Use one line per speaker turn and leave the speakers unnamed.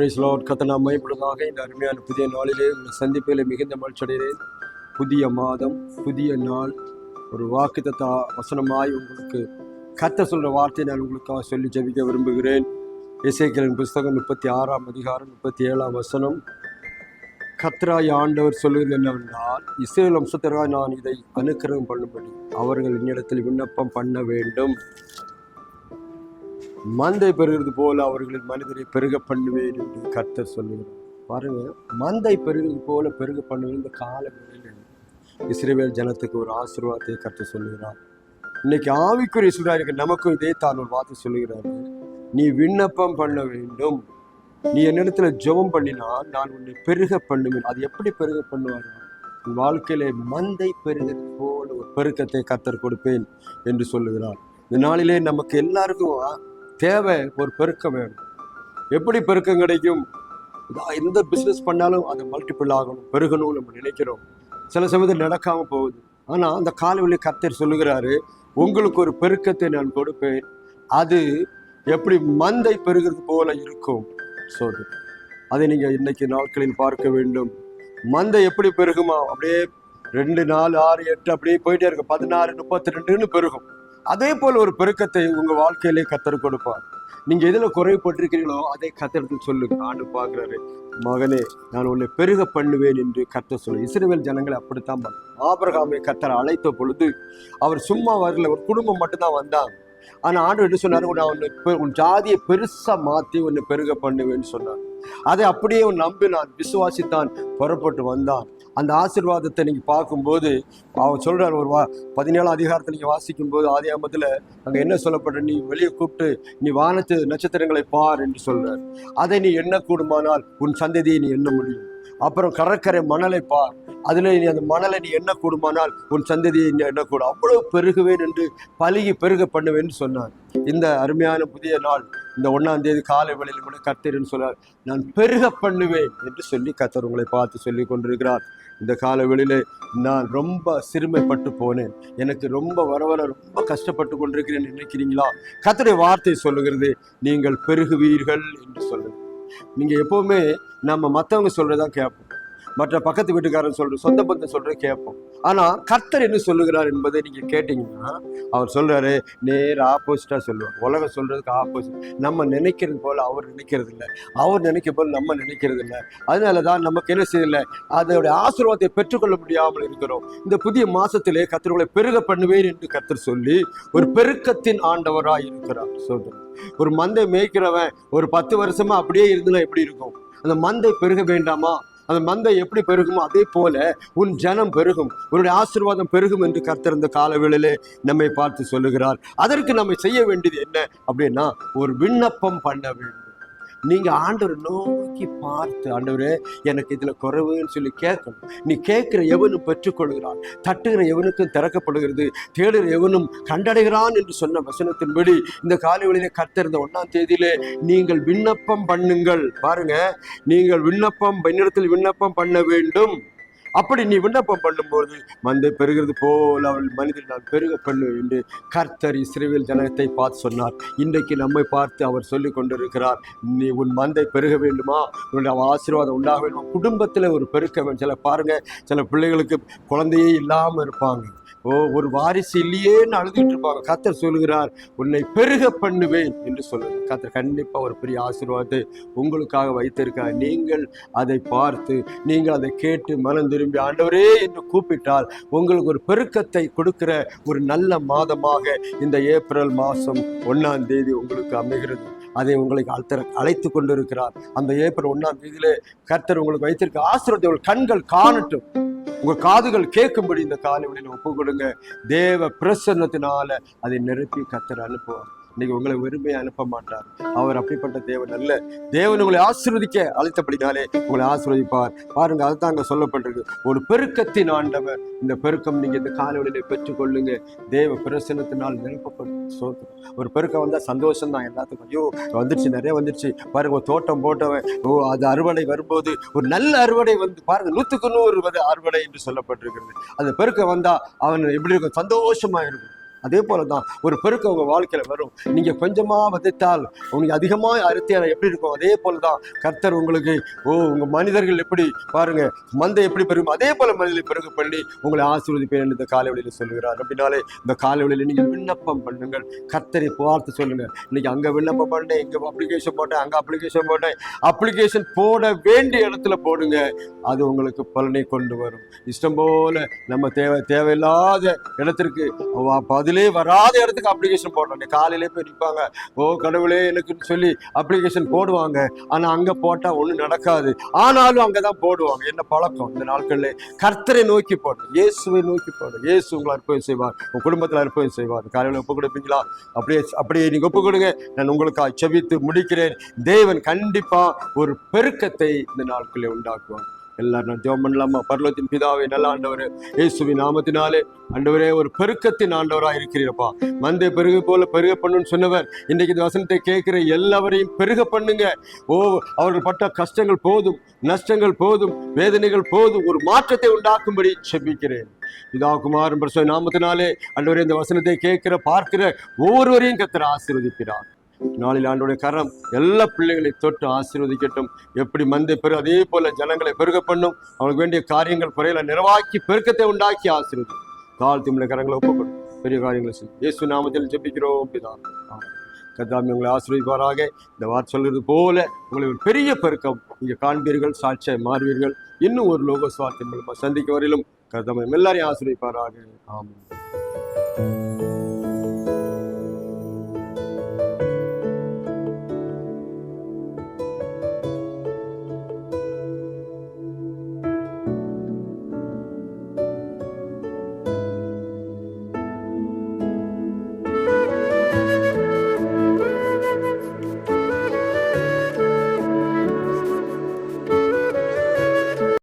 Price Lord கத்தனா மைப்படுவதாக இந்த அருமையான புதிய நாளிலே உங்களை சந்திப்பில் மிகுந்த மகிழ்ச்சியடைகிறேன். புதிய மாதம் புதிய நாள். ஒரு வாக்குத்தத்தா வசனமாய் உங்களுக்கு கத்த சொல்கிற வார்த்தையை நான் உங்களுக்காக சொல்லி ஜெபிக்க விரும்புகிறேன். இசைக்களின் புஸ்தகம் முப்பத்தி ஆறாம் அதிகாரம் முப்பத்தி ஏழாம் வசனம். கத்ராய் ஆண்டவர் சொல்லுவது என்னவென்றால் இஸ்ரேல் வம்சத்திற்காக நான் இதை அனுக்கிரகம் பண்ணும்படி. அவர்கள் என்னிடத்தில் விண்ணப்பம் பண்ண வேண்டும். மந்தை பெறுகிறது போல அவர்களின் மனிதரை பெருக பண்ணுவேன் என்று கத்தர் சொல்லுகிறார். பாருங்க மந்தை பெருகிறது போல பெருக பண்ணுவேன் இந்த கால இஸ்ரேவேல் ஜனத்துக்கு ஒரு ஆசீர்வாதத்தை கற்று சொல்லுகிறார். இன்னைக்கு ஆவிக்குரிய சொல்றாரு நமக்கும் இதே தான் ஒரு வார்த்தை சொல்லுகிறாரு. நீ விண்ணப்பம் பண்ண வேண்டும். நீ என்னிடத்துல ஜெபம் பண்ணினா நான் உன்னை பெருக பண்ணுவேன். அது எப்படி பெருக பண்ணுவார் உன் வாழ்க்கையிலே மந்தை பெருகிறது போல ஒரு பெருக்கத்தை கத்தர் கொடுப்பேன் என்று சொல்லுகிறார். இந்த நாளிலே நமக்கு எல்லாருக்கும் தேவை ஒரு பெருக்கம் வேணும். எப்படி பெருக்கம் கிடைக்கும்? எந்த பிஸ்னஸ் பண்ணாலும் அது மல்டிபிள் ஆகணும் பெருகணும்னு நம்ம நினைக்கிறோம். சில சமயத்தில் நடக்காமல் போகுது. ஆனால் அந்த காலவெளி கர்த்தர் சொல்லுகிறாரு உங்களுக்கு ஒரு பெருக்கத்தை நான் கொடுப்பேன். அது எப்படி மந்தை பெருகிறது போல இருக்கும். சொல்லு அதை நீங்கள் இன்னைக்கு நாட்களில் பார்க்க வேண்டும். மந்தை எப்படி பெருகுமா? அப்படியே ரெண்டு நாலு ஆறு எட்டு அப்படியே போயிட்டே இருக்கு. பதினாறு முப்பத்தி ரெண்டுன்னு பெருகும். அதே போல் ஒரு பெருக்கத்தை உங்கள் வாழ்க்கையிலே கத்தர் கொடுப்பார். நீங்கள் எதில் குறைப்பட்டிருக்கிறீங்களோ அதை கத்தருக்கு சொல்லுங்க ஆண்டு பார்க்குறாரு மகனே நான் உன்னை பெருக பண்ணுவேன் என்று கத்த சொல்லு. இஸ்ரேல் ஜனங்களை அப்படித்தான் பண்ணாங்க. ஆபிரகாமை அழைத்த பொழுது அவர் சும்மா வரல. ஒரு குடும்பம் மட்டும்தான் வந்தாங்க ஆனால் ஆண்டு என்ன சொன்னார்? நான் உன்னை உன் ஜாதியை பெருசாக மாற்றி உன்னை பெருக பண்ணுவேன்னு சொன்னார். அதை அப்படியே நம்பினான் விசுவாசித்தான் புறப்பட்டு வந்தான். அந்த ஆசீர்வாதத்தை நீங்கள் பார்க்கும்போது அவன் சொல்கிறார் ஒரு வா பதினேழாம் அதிகாரத்தை நீங்கள் வாசிக்கும் போது ஆமத்தில் அங்கே என்ன சொல்லப்பட்ட நீ வெளியே கூப்பிட்டு நீ வானத்து நட்சத்திரங்களை பார் என்று சொல்கிறார் அதை நீ எண்ணக்கூடுமானால் உன் சந்ததியை நீ எண்ண முடியும். அப்புறம் கடற்கரை மணலை பார். அதில் நீ அந்த மணலை நீ என்ன கூடுமானால் உன் சந்ததியை நீ என்ன கூடும் அவ்வளவு பெருகுவேன் என்று பழுகி பெருக பண்ணுவேன்னு சொன்னார். இந்த அருமையான புதிய நாள் இந்த ஒன்றாம் தேதி காலை வேளையில் கூட கர்த்தர்னு சொன்னார். நான் பெருக பண்ணுவேன் என்று சொல்லி கர்த்தர் உங்களை பார்த்து சொல்லி கொண்டிருக்கிறார். இந்த கால வெளியிலே நான் ரொம்ப சிறுமைப்பட்டு போனேன். எனக்கு ரொம்ப வர வர ரொம்ப கஷ்டப்பட்டு கொண்டிருக்கிறேன். நினைக்கிறீங்களா? கர்த்தருடைய வார்த்தை சொல்லுகிறது நீங்கள் பெருகுவீர்கள் என்று சொல்லுங்கள். நீங்கள் எப்போவுமே நம்ம மற்றவங்க சொல்கிறதான் கேட்போம். மற்ற பக்கத்து வீட்டுக்காரன் சொல்ற சொந்த பந்தம் சொல்ற கேட்போம். ஆனா கர்த்தர் என்ன சொல்லுகிறார் என்பதை நீங்க கேட்டீங்கன்னா அவர் சொல்றாரு நேர் ஆப்போசிட்டா சொல்லுவார். உலகம் சொல்றதுக்கு ஆப்போசிட் நம்ம நினைக்கிறது போல அவர் நினைக்கிறது இல்லை அவர் நினைக்க போல நம்ம நினைக்கிறது இல்லை அதனாலதான் நமக்கு என்ன செய்யல? அதனுடைய ஆசீர்வாதத்தை பெற்றுக்கொள்ள முடியாமல் இருக்கிறோம். இந்த புதிய மாசத்திலே கர்த்தர்களை பெருக பண்ணுவேன் என்று கர்த்தர் சொல்லி ஒரு பெருக்கத்தின் ஆண்டவராய் இருக்கிறார். சொல்றேன். ஒரு மந்தை மேய்க்கிறவன் ஒரு பத்து வருஷமா அப்படியே இருந்தா எப்படி இருக்கும்? அந்த மந்தை பெருக வேண்டாமா? அந்த மந்தை எப்படி பெருகுமோ அதே போல உன் ஜனம் பெருகும். உன்னுடைய ஆசீர்வாதம் பெருகும் என்று கர்த்தர் இந்த காலவேளையிலே நம்மை பார்த்து சொல்லுகிறார். அதற்கு நம்ம செய்ய வேண்டியது என்ன அப்படின்னா ஒரு விண்ணப்பம் பண்ண வேண்டும். நீங்க ஆண்டவர் நோக்கி பார்த்து ஆண்டவர் எனக்கு இதுல குறைவுன்னு சொல்லி கேட்கணும். நீ கேட்கிற எவனும் பெற்றுக்கொள்கிறான். தட்டுகிற எவனுக்கும் திறக்கப்படுகிறது. தேடுகிற எவனும் கண்டடைகிறான் என்று சொன்ன வசனத்தின்படி இந்த காலைவெளியிலே கத்திருந்த ஒன்றாம் தேதியிலே நீங்கள் விண்ணப்பம் பண்ணுங்கள். பாருங்க நீங்கள் விண்ணப்பம் பண்ணிடத்தில் விண்ணப்பம் பண்ண வேண்டும். அப்படி நீ விண்ணப்பம் பண்ணும்போது மந்தை பெருகிறது போல் அவள் மனிதன் நான் பெருக பண்ணுவேன் என்று கர்த்தர் இஸ்ரேல் ஜனகத்தை பார்த்து சொன்னார். இன்றைக்கு நம்மை பார்த்து அவர் சொல்லி கொண்டிருக்கிறார். நீ உன் மந்தை பெருக வேண்டுமா? உன்னுடைய ஆசீர்வாதம் உண்டாக வேண்டுமா? குடும்பத்தில் ஒரு பெருக்க வேண்டும்? சில பாருங்க சில பிள்ளைகளுக்கு குழந்தையே இல்லாமல் இருப்பாங்க. ஓ ஒரு வாரிசு இல்லையேன்னு அழுதுட்டு இருப்பாங்க கத்தர் சொல்லுகிறார் உன்னை பெருக பண்ணுவேன் என்று சொல்லுங்க கத்தர் கண்டிப்பாக ஒரு பெரிய ஆசீர்வாதத்தை உங்களுக்காக வைத்திருக்கார் நீங்கள் அதை பார்த்து நீங்கள் அதை கேட்டு மனம் திரும்பி ஆண்டவரே என்று கூப்பிட்டால் உங்களுக்கு ஒரு பெருக்கத்தை கொடுக்கிற ஒரு நல்ல மாதமாக இந்த ஏப்ரல் மாதம் ஒன்றாம் தேதி உங்களுக்கு அமைகிறது. அதை உங்களுக்கு அழைத்த அழைத்து கொண்டிருக்கிறார். அந்த ஏப்ரல் ஒன்றாம் தேதியிலே கர்த்தர் உங்களுக்கு வைத்திருக்க ஆசிரியத்தை உங்கள் கண்கள் காணட்டும். உங்க காதுகள் கேட்கும்படி இந்த காலைவெளியில் ஒப்பு கொடுங்க. தேவ பிரசன்னத்தினால அதை நிரப்பி கர்த்தர் அனுப்புவார். இன்னைக்கு உங்களை வெறுமையை அனுப்ப மாட்டார். அவர் அப்படிப்பட்ட தேவன் அல்ல. தேவன் உங்களை ஆசிர்வதிக்க அழைத்தபடினாலே உங்களை ஆசிர்வதிப்பார். பாருங்க அதுதான் அங்க சொல்லப்பட்டிருக்கு. ஒரு பெருக்கத்தின் ஆண்டவர். இந்த பெருக்கம் நீங்க இந்த காலவெளியில பெற்றுக்கொள்ளுங்க. தேவ பிரசனத்தினால் நிரப்பப்படும். சோத்திரம் ஒரு பெருக்கம் வந்தா சந்தோஷம் தான் எல்லாத்துக்கும். ஐயோ வந்துருச்சு நிறைய வந்துருச்சு. பாருங்க ஒரு தோட்டம் போட்டவன் ஓ அது அறுவடை வரும்போது ஒரு நல்ல அறுவடை வந்து பாருங்க நூத்துக்கு நூறு அறுவடை என்று சொல்லப்பட்டிருக்கிறது. அந்த பெருக்கம் வந்தா அவன் எப்படி இருக்கும்? சந்தோஷமா இருக்கும். அதே போல தான் ஒரு பெருக்க உங்கள் வாழ்க்கையில் வரும். நீங்கள் கொஞ்சமாக விதைத்தால் உங்களுக்கு அதிகமாக அறுத்தியால் எப்படி இருக்கும்? அதே போல தான் கர்த்தர் உங்களுக்கு ஓ உங்கள் மனிதர்கள் எப்படி? பாருங்க மந்தை எப்படி பெருகும்? அதே போல மனிதர்களை பெருகு பண்ணி உங்களை ஆசீர்வதிப்பேன் என்று இந்த காலை வழியில் சொல்லுகிறார். அப்படின்னாலே இந்த காலை வழியில் நீங்கள் விண்ணப்பம் பண்ணுங்கள். கர்த்தரை பார்த்து சொல்லுங்க இன்னைக்கு அங்கே விண்ணப்பம் பண்ணேன் இங்கே அப்ளிகேஷன் போட்டேன் அங்கே அப்ளிகேஷன் போட்டேன். அப்ளிகேஷன் போட வேண்டிய இடத்துல போடுங்க. அது உங்களுக்கு பலனை கொண்டு வரும். இஷ்டம் போல நம்ம தேவை தேவையில்லாத இடத்திற்கு அவ- பதிலே வராத இடத்துக்கு அப்ளிகேஷன் போடணும். காலையிலே போய் நிற்பாங்க ஓ கடவுளே எனக்குன்னு சொல்லி அப்ளிகேஷன் போடுவாங்க. ஆனால் அங்கே போட்டால் ஒன்றும் நடக்காது. ஆனாலும் அங்கே தான் போடுவாங்க. என்ன பழக்கம்? இந்த நாட்களில் கர்த்தரை நோக்கி போடணும் இயேசுவை நோக்கி போடுங்க இயேசு உங்களை அற்புதம் செய்வார். உங்கள் குடும்பத்தில் அற்புதம் செய்வார். காலையில் ஒப்பு கொடுப்பீங்களா? அப்படியே அப்படியே நீங்கள் ஒப்பு கொடுங்க. நான் உங்களுக்காக செபித்து முடிக்கிறேன். தேவன் கண்டிப்பாக ஒரு பெருக்கத்தை இந்த நாட்களில் உண்டாக்குவாங்க எல்லாரும் ஜெபம் பண்ணலாமா? பரலோகத்தின் பிதாவை நல்ல ஆண்டவர் இயேசுவின் நாமத்தினாலே ஆண்டவரே ஒரு பெருக்கத்தின் ஆண்டவராக இருக்கிறீரப்பா. மந்தை பெருக போல பெருக பண்ணுன்னு சொன்னவர் இன்றைக்கு இந்த வசனத்தை கேட்கிற எல்லாவரையும் பெருக பண்ணுங்க. ஓ அவர்கள் பட்ட கஷ்டங்கள் போதும் நஷ்டங்கள் போதும் வேதனைகள் போதும் ஒரு மாற்றத்தை உண்டாக்கும்படி செபிக்கிறேன் இதா குமாரன் பிரசவ நாமத்தினாலே ஆண்டவரே இந்த வசனத்தை கேட்கிற பார்க்கிற ஒவ்வொருவரையும் கத்திர ஆசீர்வதிக்கிறார் நாளில் ஆண்டோடைய கரம் எல்லா பிள்ளைகளை தொட்டு ஆசீர்வதிக்கட்டும். எப்படி மந்தை பெரு அதே போல ஜனங்களை பெருக பண்ணும். அவங்களுக்கு வேண்டிய காரியங்கள் குறையில நிறைவாக்கி பெருக்கத்தை உண்டாக்கி ஆசீர்வதி. கால் திமுக கரங்களை ஒப்புக்கொடும் பெரிய காரியங்களை செய்யும் இயேசு நாமத்தில் ஜெபிக்கிறோம் பிதா. உங்களை ஆசீர்வதிப்பாராக. இந்த வார்த்தை சொல்கிறது போல உங்களை ஒரு பெரிய பெருக்கம். நீங்க காண்பீர்கள் சாட்சியாய் மாறுவீர்கள். இன்னும் ஒரு லோக சுவார்த்தை மூலமாக சந்திக்க வரையிலும் கதாமை எல்லாரையும் ஆசீர்வதிப்பாராக. ஆமாம்